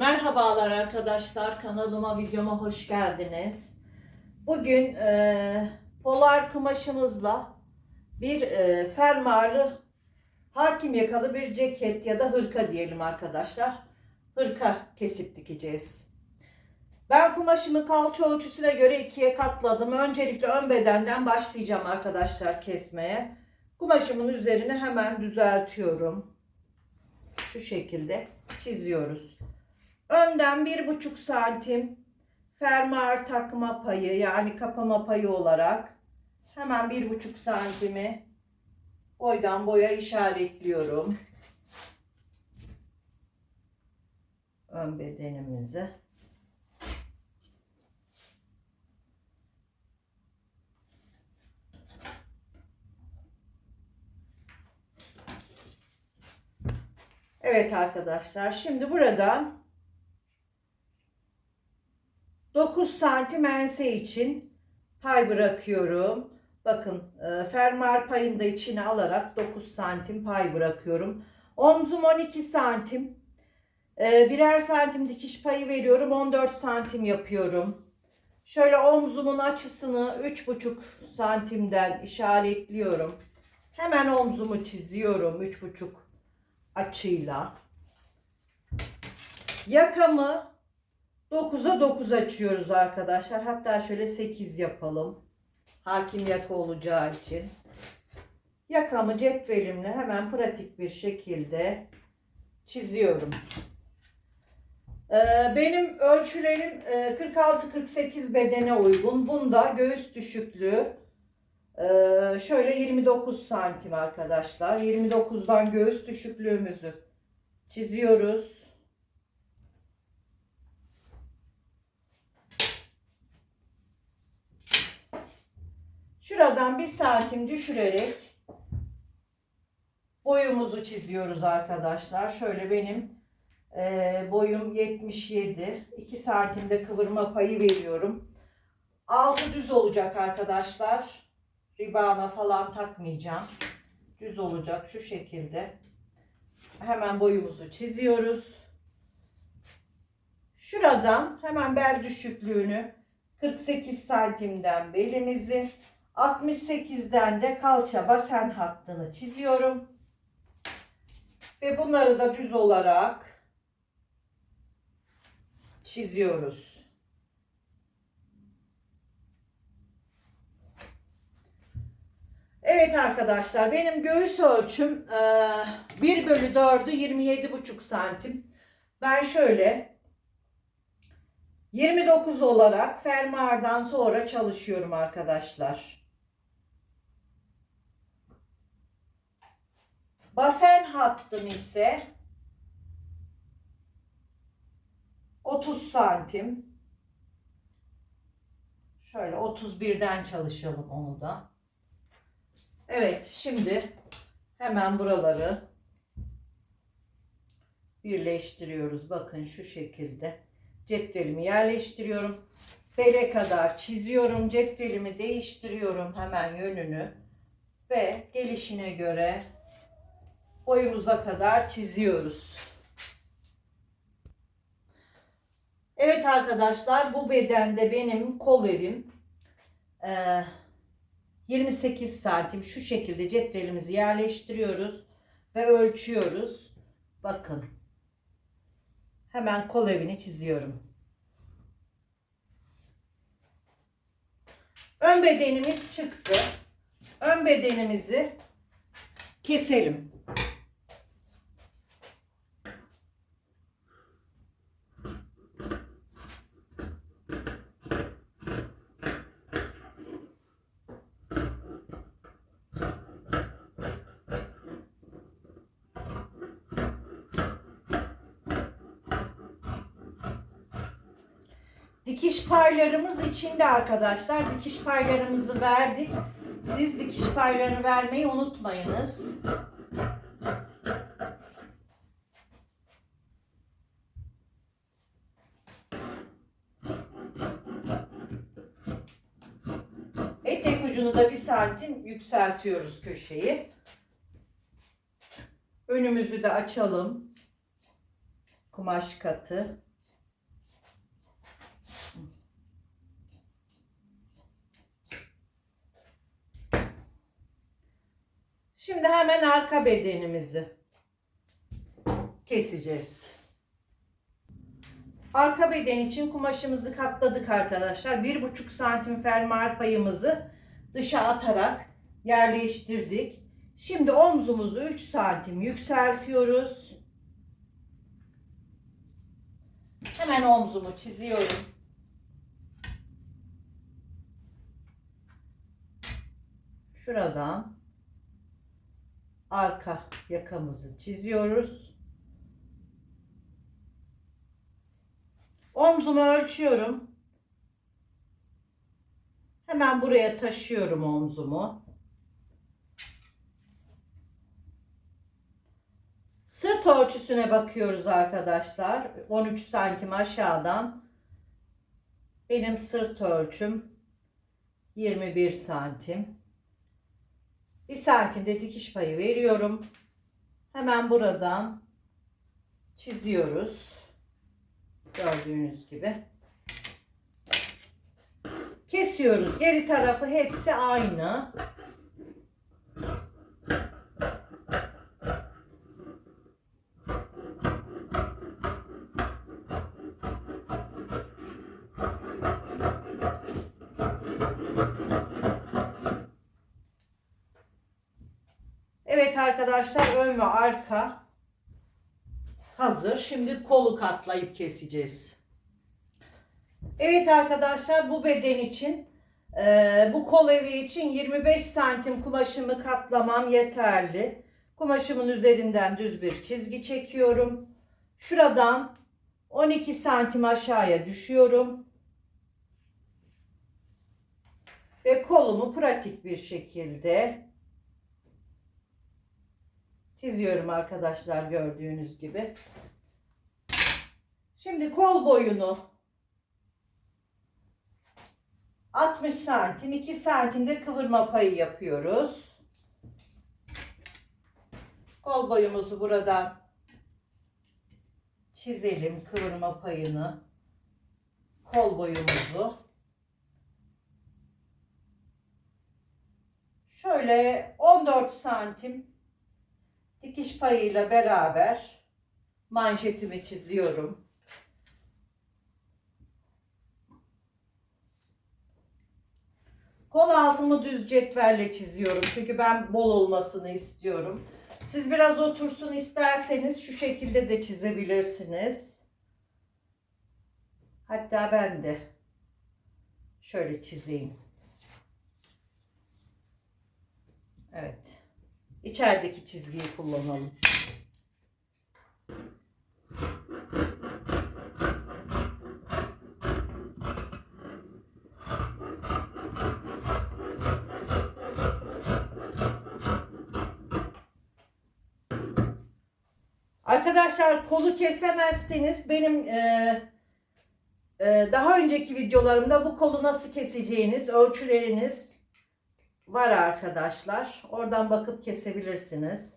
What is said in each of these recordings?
Merhabalar arkadaşlar kanalıma videoma hoş geldiniz. Bugün e, polar kumaşımızla bir e, fermuarlı hakim yakalı bir ceket ya da hırka diyelim arkadaşlar. Hırka kesip dikeceğiz. Ben kumaşımı kalça ölçüsüne göre ikiye katladım. Öncelikle ön bedenden başlayacağım arkadaşlar kesmeye. Kumaşımın üzerine hemen düzeltiyorum. Şu şekilde çiziyoruz. Önden bir buçuk santim fermuar takma payı yani kapama payı olarak hemen bir buçuk santimi boydan boya işaretliyorum. Ön bedenimizi. Evet arkadaşlar şimdi buradan 9 santim ense için pay bırakıyorum. Bakın e, fermuar payını da içine alarak 9 santim pay bırakıyorum. Omzum 12 santim. E, birer santim dikiş payı veriyorum. 14 santim yapıyorum. Şöyle omzumun açısını 3,5 santimden işaretliyorum. Hemen omzumu çiziyorum 3,5 açıyla. Yakamı 9'a 9 açıyoruz arkadaşlar. Hatta şöyle 8 yapalım. Hakim yaka olacağı için. Yakamı cetvelimle hemen pratik bir şekilde çiziyorum. Ee, benim ölçülerim e, 46-48 bedene uygun. Bunda göğüs düşüklüğü e, şöyle 29 santim arkadaşlar. 29'dan göğüs düşüklüğümüzü çiziyoruz. Şuradan bir santim düşürerek boyumuzu çiziyoruz arkadaşlar. Şöyle benim e, boyum 77. 2 santimde kıvırma payı veriyorum. Altı düz olacak arkadaşlar. Ribana falan takmayacağım. Düz olacak şu şekilde. Hemen boyumuzu çiziyoruz. Şuradan hemen bel düşüklüğünü 48 santimden belimizi 68'den de kalça basen hattını çiziyorum. Ve bunları da düz olarak çiziyoruz. Evet arkadaşlar benim göğüs ölçüm eee, 1 bölü 4'ü 27,5 santim. Ben şöyle 29 olarak fermuardan sonra çalışıyorum arkadaşlar. Basen hattım ise 30 santim. Şöyle 31'den çalışalım onu da. Evet şimdi hemen buraları birleştiriyoruz. Bakın şu şekilde cetvelimi yerleştiriyorum. Bele kadar çiziyorum. Cetvelimi değiştiriyorum hemen yönünü. Ve gelişine göre boyumuza kadar çiziyoruz. Evet arkadaşlar bu bedende benim kol evim eee, 28 santim şu şekilde cetvelimizi yerleştiriyoruz ve ölçüyoruz. Bakın. Hemen kol evini çiziyorum. Ön bedenimiz çıktı. Ön bedenimizi keselim. Dikiş paylarımız içinde arkadaşlar. Dikiş paylarımızı verdik. Siz dikiş paylarını vermeyi unutmayınız. Etek ucunu da bir santim yükseltiyoruz köşeyi. Önümüzü de açalım. Kumaş katı. Şimdi hemen arka bedenimizi keseceğiz. Arka beden için kumaşımızı katladık arkadaşlar. 1,5 santim fermuar payımızı dışa atarak yerleştirdik. Şimdi omzumuzu 3 santim yükseltiyoruz. Hemen omzumu çiziyorum. Şuradan arka yakamızı çiziyoruz. Omzumu ölçüyorum. Hemen buraya taşıyorum omzumu. Sırt ölçüsüne bakıyoruz arkadaşlar. 13 santim aşağıdan. Benim sırt ölçüm 21 santim. Bir santimde dikiş payı veriyorum. Hemen buradan çiziyoruz. Gördüğünüz gibi. Kesiyoruz. Geri tarafı hepsi aynı. Evet arkadaşlar ön ve arka hazır. Şimdi kolu katlayıp keseceğiz. Evet arkadaşlar bu beden için e, bu kol evi için 25 santim kumaşımı katlamam yeterli. Kumaşımın üzerinden düz bir çizgi çekiyorum. Şuradan 12 santim aşağıya düşüyorum. Ve kolumu pratik bir şekilde çiziyorum arkadaşlar gördüğünüz gibi. Şimdi kol boyunu 60 santim 2 santimde kıvırma payı yapıyoruz. Kol boyumuzu buradan çizelim kıvırma payını. Kol boyumuzu. Şöyle 14 santim dikiş payıyla beraber manşetimi çiziyorum. Kol altımı düz cetvelle çiziyorum. Çünkü ben bol olmasını istiyorum. Siz biraz otursun isterseniz şu şekilde de çizebilirsiniz. Hatta ben de şöyle çizeyim. Evet. İçerideki çizgiyi kullanalım. Arkadaşlar kolu kesemezseniz benim e, e, daha önceki videolarımda bu kolu nasıl keseceğiniz ölçüleriniz var arkadaşlar. Oradan bakıp kesebilirsiniz.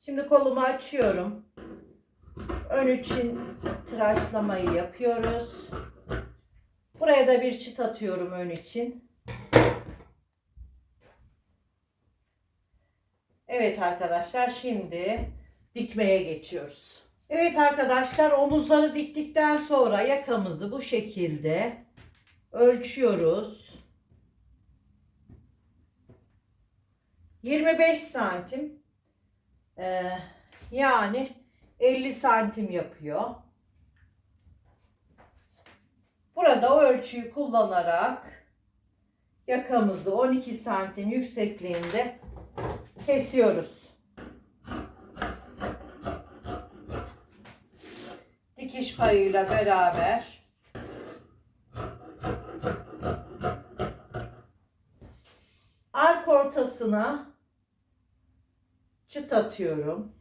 Şimdi kolumu açıyorum. Ön için tıraşlamayı yapıyoruz. Buraya da bir çıt atıyorum ön için. Evet arkadaşlar şimdi dikmeye geçiyoruz. Evet arkadaşlar omuzları diktikten sonra yakamızı bu şekilde ölçüyoruz. 25 santim ee, yani 50 santim yapıyor. Burada o ölçüyü kullanarak yakamızı 12 santim yüksekliğinde kesiyoruz. Dikiş payıyla beraber ortasına çıt atıyorum.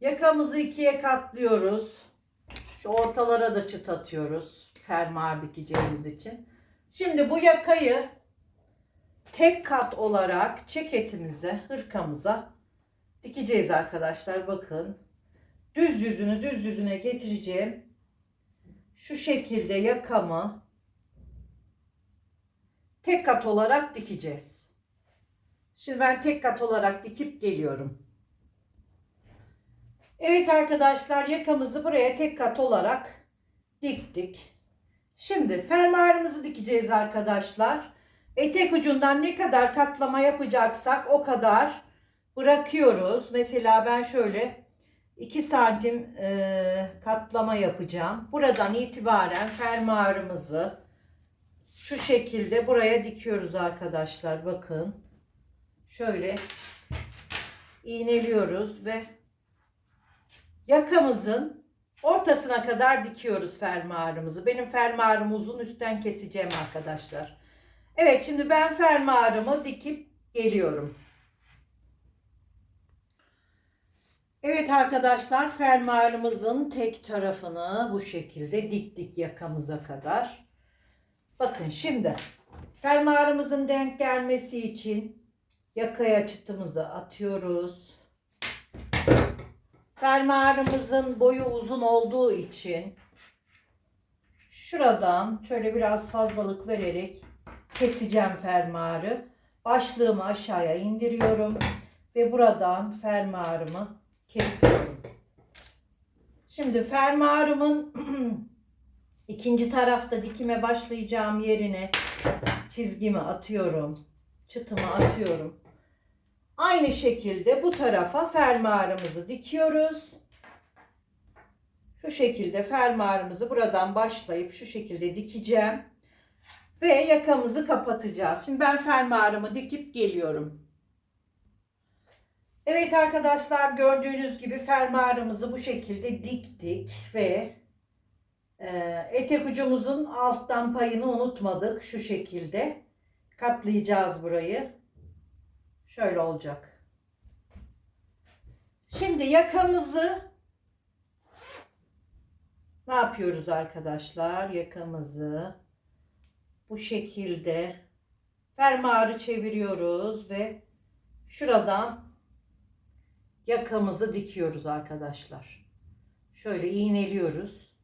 Yakamızı ikiye katlıyoruz. Şu ortalara da çıt atıyoruz. Fermuar dikeceğimiz için. Şimdi bu yakayı tek kat olarak ceketimize, hırkamıza dikeceğiz arkadaşlar. Bakın. Düz yüzünü düz yüzüne getireceğim. Şu şekilde yakamı tek kat olarak dikeceğiz. Şimdi ben tek kat olarak dikip geliyorum. Evet arkadaşlar yakamızı buraya tek kat olarak diktik. Şimdi fermuarımızı dikeceğiz arkadaşlar. Etek ucundan ne kadar katlama yapacaksak o kadar bırakıyoruz. Mesela ben şöyle 2 santim e, katlama yapacağım. Buradan itibaren fermuarımızı şu şekilde buraya dikiyoruz arkadaşlar. Bakın. Şöyle iğneliyoruz ve yakamızın ortasına kadar dikiyoruz fermuarımızı. Benim fermuarım uzun üstten keseceğim arkadaşlar. Evet şimdi ben fermuarımı dikip geliyorum. Evet arkadaşlar fermuarımızın tek tarafını bu şekilde diktik yakamıza kadar. Bakın şimdi fermuarımızın denk gelmesi için yakaya çıtımızı atıyoruz. Fermuarımızın boyu uzun olduğu için şuradan şöyle biraz fazlalık vererek keseceğim fermuarı. Başlığımı aşağıya indiriyorum ve buradan fermuarımı kesiyorum. Şimdi fermuarımın ikinci tarafta dikime başlayacağım yerine çizgimi atıyorum. Çıtımı atıyorum. Aynı şekilde bu tarafa fermuarımızı dikiyoruz. Şu şekilde fermuarımızı buradan başlayıp şu şekilde dikeceğim. Ve yakamızı kapatacağız. Şimdi ben fermuarımı dikip geliyorum. Evet arkadaşlar gördüğünüz gibi fermuarımızı bu şekilde diktik ve e, etek ucumuzun alttan payını unutmadık şu şekilde katlayacağız burayı şöyle olacak şimdi yakamızı ne yapıyoruz arkadaşlar yakamızı bu şekilde fermuarı çeviriyoruz ve şuradan yakamızı dikiyoruz arkadaşlar. Şöyle iğneliyoruz.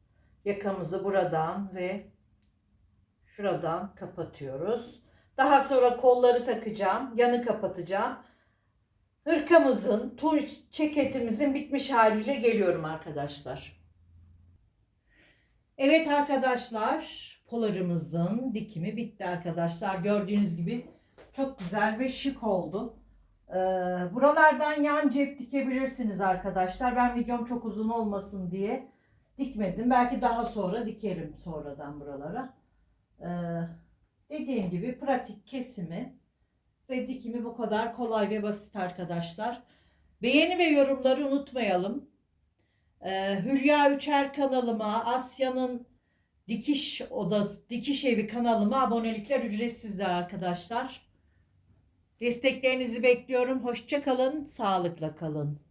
Yakamızı buradan ve şuradan kapatıyoruz. Daha sonra kolları takacağım. Yanı kapatacağım. Hırkamızın, tur ceketimizin bitmiş haliyle geliyorum arkadaşlar. Evet arkadaşlar, polarımızın dikimi bitti arkadaşlar. Gördüğünüz gibi çok güzel ve şık oldu. Ee, buralardan yan cep dikebilirsiniz arkadaşlar. Ben videom çok uzun olmasın diye dikmedim. Belki daha sonra dikerim sonradan buralara. Ee, dediğim gibi pratik kesimi ve dikimi bu kadar kolay ve basit arkadaşlar. Beğeni ve yorumları unutmayalım. Ee, Hülya Üçer kanalıma, Asya'nın dikiş odası, dikiş evi kanalıma abonelikler ücretsizdir arkadaşlar. Desteklerinizi bekliyorum. Hoşça kalın, sağlıkla kalın.